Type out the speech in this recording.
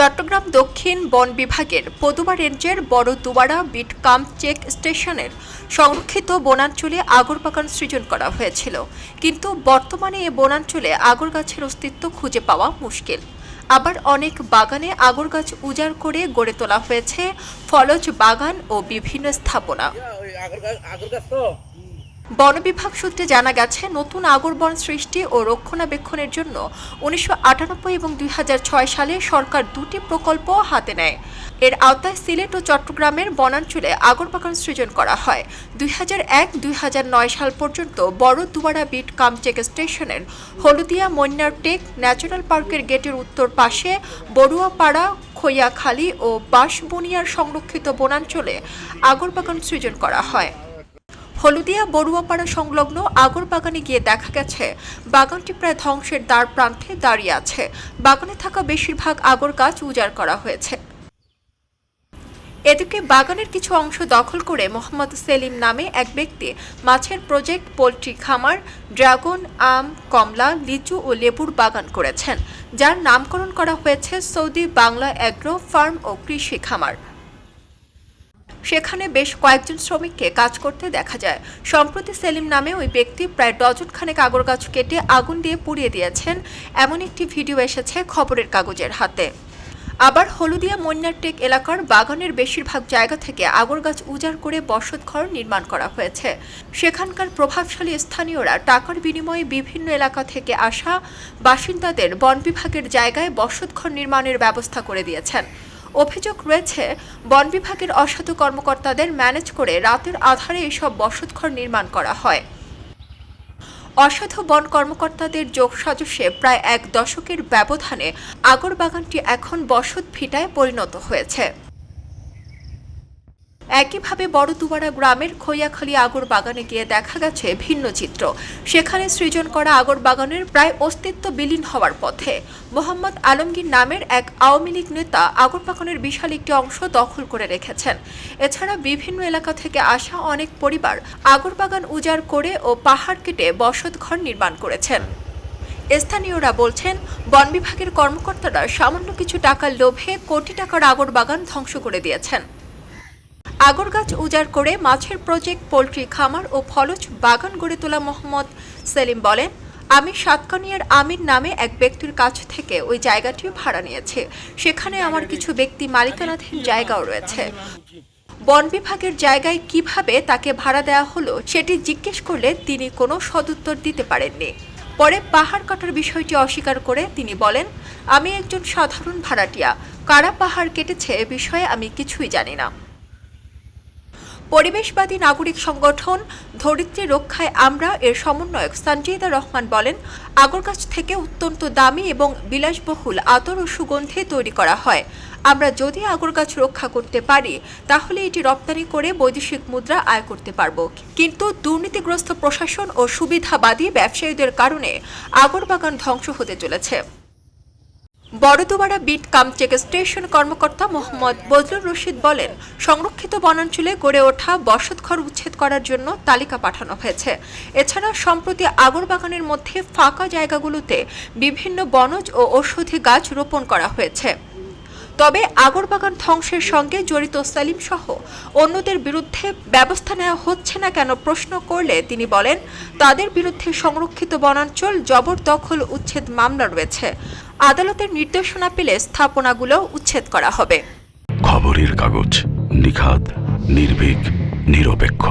চট্টগ্রাম দক্ষিণ বন বিভাগের পদুমা রেঞ্জের বড় দুবারা বিট কাম চেক স্টেশনের সংরক্ষিত বনাঞ্চলে আগর বাগান সৃজন করা হয়েছিল। কিন্তু বর্তমানে এ বনাঞ্চলে আগর গাছের অস্তিত্ব খুঁজে পাওয়া মুশকিল। আবার অনেক বাগানে আগর গাছ উজাড় করে গড়ে তোলা হয়েছে ফলজ বাগান ও বিভিন্ন স্থাপনা। বন বিভাগ সূত্রে জানা গেছে, নতুন আগর বন সৃষ্টি ও রক্ষণাবেক্ষণের জন্য উনিশশো আটানব্বই এবং দুই হাজার ছয় সালে সরকার দুটি প্রকল্প হাতে নেয়। এর আওতায় সিলেট ও চট্টগ্রামের বনাঞ্চলে আগর বাগান সৃজন করা হয়। দুই হাজার এক, দুই সাল পর্যন্ত বড় দুয়ারা বিট কামচেক স্টেশনের হলদিয়া মন্যার টেক ন্যাচারাল পার্কের গেটের উত্তর পাশে বড়ুয়াপাড়া, খৈয়াখালী ও বাঁশবুনিয়ার সংরক্ষিত বনাঞ্চলে আগর বাগান সৃজন করা হয়। হলুদিয়া বড়ুয়াপাড়া সংলগ্ন আগর বাগানে গিয়ে দেখা গেছে, বাগানটি প্রায় ধ্বংসের দ্বার প্রান্তে দাঁড়িয়ে আছে। বাগানে থাকা বেশিরভাগ আগর গাছ উজাড় করা হয়েছে। এদিকে বাগানের কিছু অংশ দখল করে মোহাম্মদ সেলিম নামে এক ব্যক্তি, মাছের প্রজেক্ট, পোলট্রি খামার, ড্রাগন, আম, কমলা, লিচু ও লেবুর বাগান করেছেন। যার নামকরণ করা হয়েছে সৌদি বাংলা অ্যাগ্রো ফার্ম ও কৃষি খামার। সেখানে বেশ কয়েকজন শ্রমিককে কাজ করতে দেখা যায়। সম্প্রতি সেলিম নামে ওই ব্যক্তি প্রায় ডজন খানেক আগর গাছ কেটে আগুন দিয়ে পুড়িয়ে দিয়েছেন। এমন একটি ভিডিও এসেছে খবরের কাগজের হাতে। আবার হলুদিয়া মন্যারটেক এলাকার বাগানের বেশিরভাগ জায়গা থেকে আগর গাছ উজাড় করে বসতঘর নির্মাণ করা হয়েছে। সেখানকার প্রভাবশালী স্থানীয়রা টাকার বিনিময়ে বিভিন্ন এলাকা থেকে আসা বাসিন্দাদের বন বিভাগের জায়গায় বসতঘর নির্মাণের ব্যবস্থা করে দিয়েছেন। অভিযোগ রয়েছে, বন বিভাগের অসাধু কর্মকর্তাদের ম্যানেজ করে রাতের আধারে এসব বসতঘর নির্মাণ করা হয়। অসাধু বন কর্মকর্তাদের যোগ সাজসে প্রায় এক দশকের ব্যবধানে আগরবাগানটি এখন বসত ফিটায় পরিণত হয়েছে। একইভাবে বড় দুবারা গ্রামের খৈয়াখালী আগর বাগানে গিয়ে দেখা গেছে ভিন্ন চিত্র। সেখানে সৃজন করা আগর বাগানের প্রায় অস্তিত্ব বিলীন হওয়ার পথে মোহাম্মদ আলমগীর নামের এক আওয়ামী লীগ নেতা আগর বাগানের বিশাল একটি অংশ দখল করে রেখেছেন। এছাড়া বিভিন্ন এলাকা থেকে আসা অনেক পরিবার আগর বাগান উজাড় করে ও পাহাড় কেটে বসত ঘর নির্মাণ করেছেন। স্থানীয়রা বলছেন, বন বিভাগের কর্মকর্তারা সামান্য কিছু টাকার লোভে কোটি টাকার আগর বাগান ধ্বংস করে দিয়েছেন। আগর গাছ উজাড় করে মাছের প্রজেক্ট পোলট্রি, খামার ও ফলজ বাগান গড়ে তোলা মোহাম্মদ সেলিম বলেন, আমি সাতকানিয়ার আমির নামে এক ব্যক্তির কাছ থেকে ওই জায়গাটিও ভাড়া নিয়েছি। সেখানে আমার কিছু ব্যক্তি মালিকানাধীন জায়গাও রয়েছে। বন বিভাগের জায়গায় কীভাবে তাকে ভাড়া দেওয়া হলো সেটি জিজ্ঞেস করলে তিনি কোনো সদুত্তর দিতে পারেননি। পরে পাহাড় কাটার বিষয়টি অস্বীকার করে তিনি বলেন, আমি একজন সাধারণ ভাড়াটিয়া। কারা পাহাড় কেটেছে এ বিষয়ে আমি কিছুই জানি না। পরিবেশবাদী নাগরিক সংগঠন ধরিত্রী রক্ষায় আমরা এর সমন্বয়ক সঞ্জয়দা রহমান বলেন আগর গাছ থেকে অত্যন্ত দামি এবং বিলাসবহুল আতর ও সুগন্ধি তৈরি করা হয়। আমরা যদি আগর গাছ রক্ষা করতে পারি, তাহলে এটি রপ্তানি করে বৈদেশিক মুদ্রা আয় করতে পারব। কিন্তু দুর্নীতিগ্রস্ত প্রশাসন ও সুবিধাবাদী ব্যবসায়ীদের কারণে আগর বাগান ধ্বংস হতে চলেছে। বড়দুয়ারা বিট কামচেক স্টেশন কর্মকর্তা মোহাম্মদ বজলুর রশিদ বলেন, সংরক্ষিত বনাঞ্চলে গড়ে ওঠা বসতঘর উচ্ছেদ করার জন্য তালিকা পাঠানো হয়েছে। এছাড়া সম্প্রতি আগরবাগানের মধ্যে ফাঁকা জায়গাগুলোতে বিভিন্ন বনজ ও ঔষধি গাছ রোপণ করা হয়েছে। তবে আগরবাগান ধ্বংসের সঙ্গে জড়িত সালিম সহ অন্যদের বিরুদ্ধে ব্যবস্থা নেওয়া হচ্ছে না কেন প্রশ্ন করলে তিনি বলেন, তাদের বিরুদ্ধে সংরক্ষিত বনাঞ্চল, জবরদখল, উচ্ছেদ মামলা রয়েছে। আদালতের নির্দেশনা পেলে স্থাপনাগুলো উচ্ছেদ করা হবে। খবরের কাগজ নিখাদ, নির্ভীক, নিরপেক্ষ।